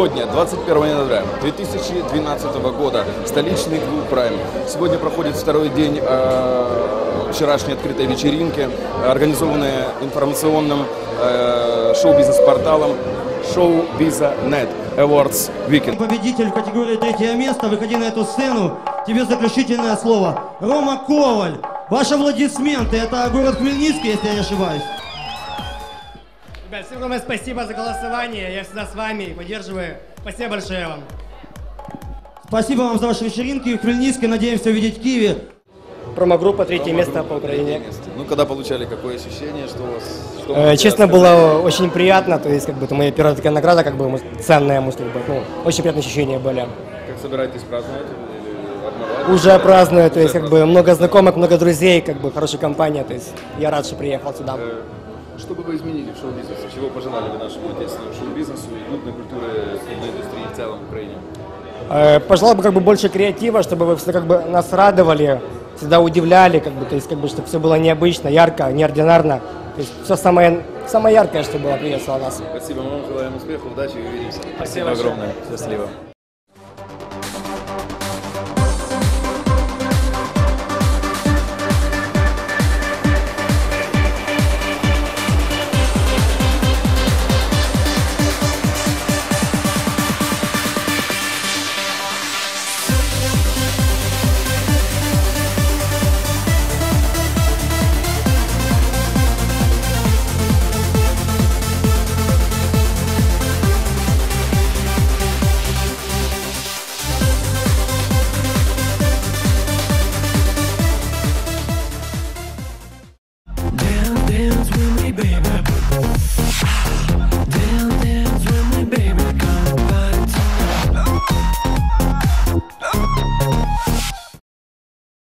Сегодня, 21 января 2012 года, столичный клуб «Прайм». Сегодня проходит второй день э, вчерашней открытой вечеринки, организованной информационным э, шоу-бизнес-порталом шоу Visa Net Awards Weekend. Победитель в категории третье место, выходи на эту сцену. Тебе заключительное слово. Рома Коваль. Ваши аплодисменты. Это город Хмельницкий, если я не ошибаюсь. Ребят, всем огромное спасибо за голосование. Я всегда с вами и поддерживаю. Спасибо большое вам. Спасибо вам за ваши вечеринки в Хмельницке. Надеемся увидеть в Киеве. Промо-группа третье место по Украине. Ну, когда получали, какое ощущение, что у вас... что Э, Честно, было очень приятно, то есть, как бы, это моя первая такая награда, как бы, ценная, может быть, ну, очень приятные ощущения были. Как собираетесь праздновать? Уже праздную, то есть, как бы, много знакомых, много друзей, как бы, хорошая компания, то есть, я рад, что приехал сюда. Э, Что бы вы изменили в шоу-бизнесе? Чего пожелали бы нашему отечественному шоу-бизнесу и клубной культуре, клубной индустрии в целом в Украине? Э, Пожелал бы, как бы, больше креатива, чтобы вы все, как бы, нас радовали, всегда удивляли, как бы, то есть, как бы, чтобы все было необычно, ярко, неординарно, то есть, все самое, самое яркое, что было, приветствовало нас. Спасибо, мы вам желаем успехов, удачи и увидимся. Спасибо большое. огромное. Счастливо.